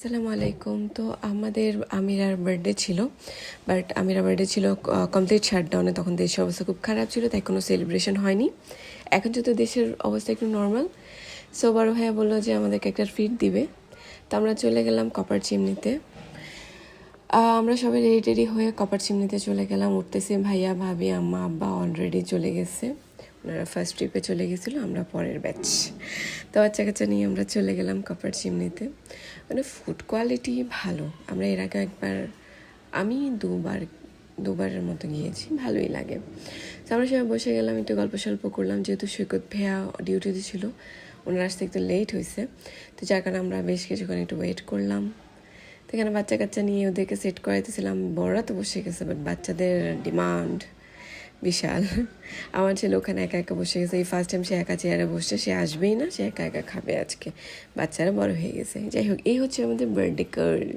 আসসালামু আলাইকুম। তো আমাদের আমিরার বার্থডে ছিল বাট আমিরার বার্থডে ছিল কমপ্লিট শাটডাউনে তখন দেশের অবস্থা খুব খারাপ ছিল, তাই কোনো সেলিব্রেশন হয়নি। এখন যেহেতু দেশের অবস্থা একটু নর্মাল সো বড় ভাইয়া বলল যে আমাদেরকে একটা ট্রিট দিবে। তো আমরা চলে গেলাম কপার চিমনিতে আমরা সবাই রেডি টেডি হয়ে কপার চিমনিতে চলে গেলাম। উঠতেছে ভাইয়া, ভাবি, আম্মা, আব্বা অলরেডি চলে গেছে। ওনারা ফার্স্ট ট্রিপে চলে গেছিল, আমরা পরের ব্যাচ তো বাচ্চা কাচ্চা নিয়ে আমরা চলে গেলাম কপার চিমনিতে। মানে ফুড কোয়ালিটি ভালো। আমরা এর আগে একবার, আমি দুবার, দুবারের মতো গিয়েছি, ভালোই লাগে। তো আমরা সবাই বসে গেলাম, একটু গল্প সল্প করলাম, যেহেতু সৈকত ভেয়া ডিউটিতে ছিল, ওনার আসতে একটু লেট হয়েছে তো যার কারণে আমরা বেশ কিছুক্ষণ একটু ওয়েট করলাম। তো এখানে বাচ্চা কাচ্চা নিয়ে ওদেরকে সেট করাইতেছিলাম, বড়রা তো বসে গেছে বাট বাচ্চাদের ডিমান্ড বিশাল। আমার ছেলে ওখানে একা একা বসে গেছে। এই ফার্স্ট টাইম সে একা চেয়ারে বসছে, সে আসবেই না, সে একা একা খাবে আজকে। বাচ্চারা বড় হয়ে গেছে। যাই হোক, এই হচ্ছে আমাদের বার্থডে গার্ল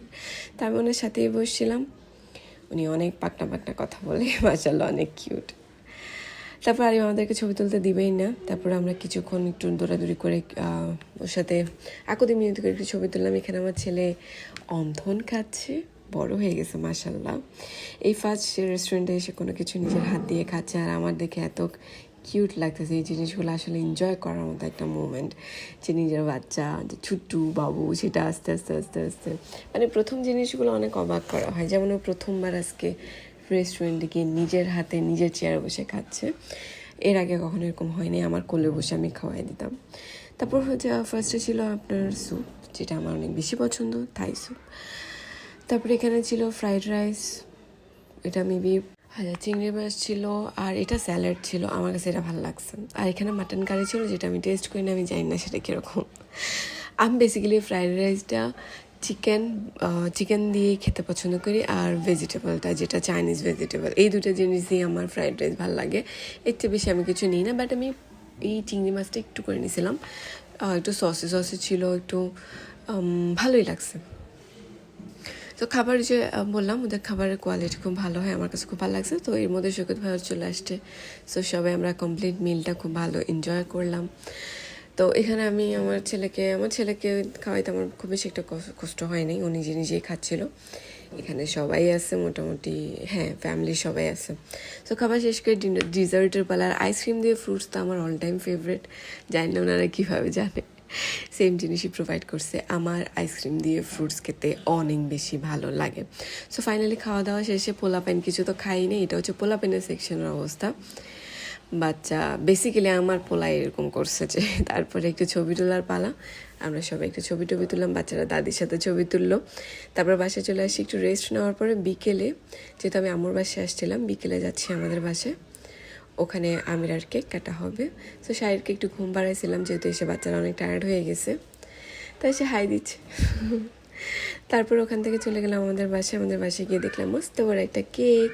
তা আমি ওনার সাথেই বসছিলাম। উনি অনেক পাকনা পাকনা কথা বলে। মাসাল্লাহ অনেক কিউট তারপর আর আমাদেরকে ছবি তুলতে দিবেই না। তারপর আমরা কিছুক্ষণ একটু দৌড়াদৌড়ি করে ওর সাথে একদিন মিনিট করে একটু ছবি তুললাম। এখানে আমার ছেলে অন্ধন খাচ্ছে। বড় হয়ে গেছে মাসাল্লাহ এই ফার্স্ট সে রেস্টুরেন্টে এসে কোনো কিছু নিজের হাত দিয়ে খাচ্ছে আর আমার দেখে এত কিউট লাগতেছে, এই জিনিসগুলো আসলে এনজয় করার মতো একটা মুমেন্ট যে নিজের বাচ্চা, যে ছুট্টু বাবু, সেটা আস্তে আস্তে আস্তে আস্তে। মানে প্রথম জিনিসগুলো অনেক অবাক করা হয়। যেমন প্রথমবার আজকে রেস্টুরেন্টে গিয়ে নিজের হাতে নিজের চেয়ারে বসে খাচ্ছে। এর আগে কখনো এরকম হয়নি, আমার কোলে বসে আমি খাওয়াই দিতাম। তারপর হচ্ছে ফার্স্টে ছিল আপনার স্যুপ যেটা আমার অনেক বেশি পছন্দ থাই স্যুপ তারপরে এখানে ছিল ফ্রাইড রাইস এটা মেবি হাজার চিংড়ি মাছ ছিল, আর এটা স্যালাড ছিল। আমার কাছে এটা ভালো লাগছে। আর এখানে মাটন কারি ছিল যেটা আমি টেস্ট করি না আমি জানি না সেটা কীরকম। আমি বেসিক্যালি ফ্রাইড রাইসটা চিকেন চিকেন দিয়ে খেতে পছন্দ করি, আর ভেজিটেবলটা যেটা চাইনিজ ভেজিটেবল এই দুটো জিনিস দিয়ে আমার ফ্রাইড রাইস ভালো লাগে। এর চেয়ে বেশি আমি কিছু নিই না বাট আমি এই চিংড়ি মাছটা একটু করে নিয়েছিলাম। একটু সসে সসে ছিল, একটু ভালোই লাগছে। তো খাবার যে বললাম, ওদের খাবারের কোয়ালিটি খুব ভালো হয়, আমার কাছে খুব ভালো লাগছে। তো এর মধ্যে সৈকত ভাই চলে আসছে। সো সবাই আমরা কমপ্লিট মিলটা খুব ভালো এনজয় করলাম। তো এখানে আমি আমার ছেলেকে আমার ছেলেকে খাওয়াইতে আমার খুব বেশি একটা কষ্ট- হয়নি ও নিজে নিজেই খাচ্ছিল। এখানে সবাই আছে, মোটামুটি হ্যাঁ ফ্যামিলি সবাই আছে। তো খাবার শেষ করে ডিনার ডিজার্টের পালার আইসক্রিম দিয়ে ফ্রুটস তো আমার অল টাইম ফেভারেট জানি না ওনারা কীভাবে জানে। সেম জিনিসই প্রোভাইড করছে। আমার আইসক্রিম দিয়ে ফ্রুটস খেতে অনেক বেশি ভালো লাগে। সো ফাইনালি খাওয়া দাওয়া শেষে পোলাপেন কিছু তো খাইনি এটা হচ্ছে পোলাপেনের সেকশনের অবস্থা। বাচ্চা বেসিক্যালি আমার পোলা এরকম করছে যে, তারপরে একটু ছবি তোলার পালা। আমরা সবাই একটু ছবি টবি তুললাম, বাচ্চারা দাদির সাথে ছবি তুললো। তারপর বাসায় চলে আসি, একটু রেস্ট নেওয়ার পরে বিকেলে, যেহেতু আমি আমার বাসায় আসছিলাম, বিকেলে যাচ্ছি আমাদের বাসায়। ওখানে আমিরার কেক কাটা হবে। তো শাহিরকে একটু ঘুম বাড়াইছিলাম যেহেতু এসে বাচ্চারা অনেক টায়ার্ড হয়ে গেছে। তাই সে হাই দিচ্ছে। তারপর ওখান থেকে চলে গেলাম আমাদের বাসায়। আমাদের বাসায় গিয়ে দেখলাম মস্ত বড় একটা কেক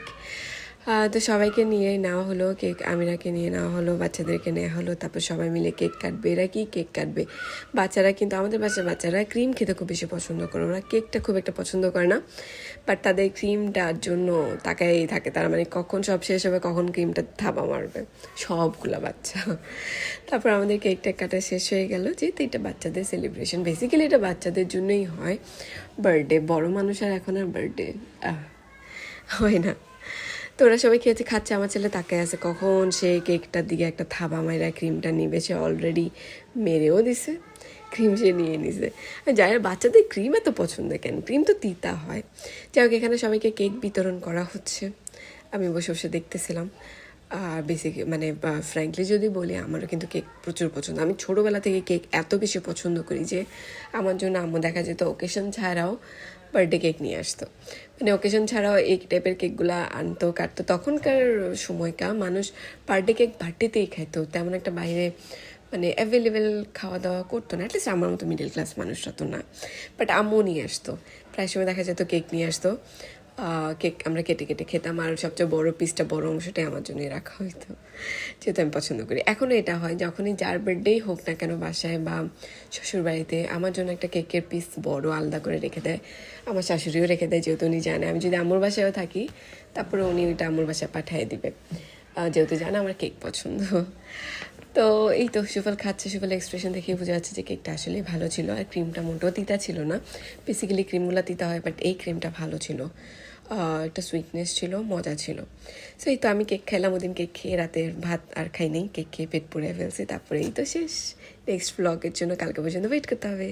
তো সবাইকে নিয়ে নেওয়া হলো কেক, আমিরাকে নিয়ে নেওয়া হলো, বাচ্চাদেরকে নেওয়া হলো, তারপর সবাই মিলে কেক কাটবে। এরা কি কেক কাটবে? বাচ্চারা কিন্তু, আমাদের বাচ্চার বাচ্চারা ক্রিম খেতে খুব বেশি পছন্দ করে। ওরা কেকটা খুব একটা পছন্দ করে না বাট তাদের ক্রিমটার জন্য তাকাই থাকে। তারা মানে কখন সব শেষ হবে, কখন ক্রিমটা থাবা মারবে। সবগুলা বাচ্চা। তারপর আমাদের কেকটা কাটা শেষ হয়ে গেল। যেহেতু এটা বাচ্চাদের সেলিব্রেশন বেসিক্যালি এটা বাচ্চাদের জন্যই হয়। বার্থডে বড় মানুষের এখন আর বার্থডে হয় না। তো ওরা সবাই খেয়েছে খাচ্ছে। আমার ছেলে তাকায় আছে কখন সে কেকটার দিকে একটা থাবা মাইরা ক্রিমটা নিবে সে অলরেডি মেরেও দিছে ক্রিম সে নিয়ে নিছে। যাই হোক, বাচ্চাদের ক্রিম এত পছন্দ কেন? ক্রিম তো তিতা হয়। যাই হোক এখানে সবাইকে কেক বিতরণ করা হচ্ছে। আমি বসে বসে দেখতেছিলাম। আর বেসিক মানে ফ্র্যাঙ্কলি যদি বলি, আমারও কিন্তু কেক প্রচুর পছন্দ। আমি ছোটোবেলা থেকে কেক এত বেশি পছন্দ করি যে, আমার জন্য আম্মু দেখা যেত ওকেশন ছাড়াও বার্থডে কেক নিয়ে আসতো। মানে ওকেশন ছাড়াও এই টাইপের কেকগুলো আনতো, কাটতো। তখনকার সময়কার মানুষ বার্থডে কেক বার্থডেতেই খাইতো। তেমন একটা বাইরে মানে অ্যাভেলেবেল খাওয়া দাওয়া করতো না। অ্যাটলিস্ট আমার মতো মিডিল ক্লাস মানুষরা তো না। বাট আম্মু নিয়ে আসতো। প্রায় সময় দেখা যেত কেক নিয়ে আসতো। কেক আমরা কেটে কেটে খেতাম আর সবচেয়ে বড় পিসটা বড় অংশটাই আমার জন্যই রাখা হইতো, যেহেতু আমি পছন্দ করি। এখনও এটা হয়, যখনই যার বার্থডেই হোক না কেন বাসায় বা শ্বশুর বাড়িতে আমার জন্য একটা কেকের পিস বড় আলাদা করে রেখে দেয়, আমার শাশুড়িও রেখে দেয়, যেহেতু উনি জানে। আমি যদি আম্মুর বাসায়ও থাকি, তারপরে উনি ওইটা আম্মুর বাসায় পাঠিয়ে দিবে। যেহেতু জানে আমার কেক পছন্দ। তো এই তো সুফল খাচ্ছে, সুফল এক্সপ্রেশন দেখে বোঝা যাচ্ছে যে কেকটা আসলে ভালো ছিল আর ক্রিমটা মোটেও তিতা ছিল না। বেসিক্যালি ক্রিমগুলো তিতা হয় বাট এই ক্রিমটা ভালো ছিল। একটা সুইটনেস ছিল, মজা ছিল। সো এই তো আমি কেক খেলাম ওদিন কেক খেয়ে রাতের ভাত আর খাই নেই। কেক খেয়ে পেট পুড়ে ফেলছি তারপরে এই তো শেষ। নেক্সট ব্লগের জন্য কালকে পর্যন্ত ওয়েট করতে হবে।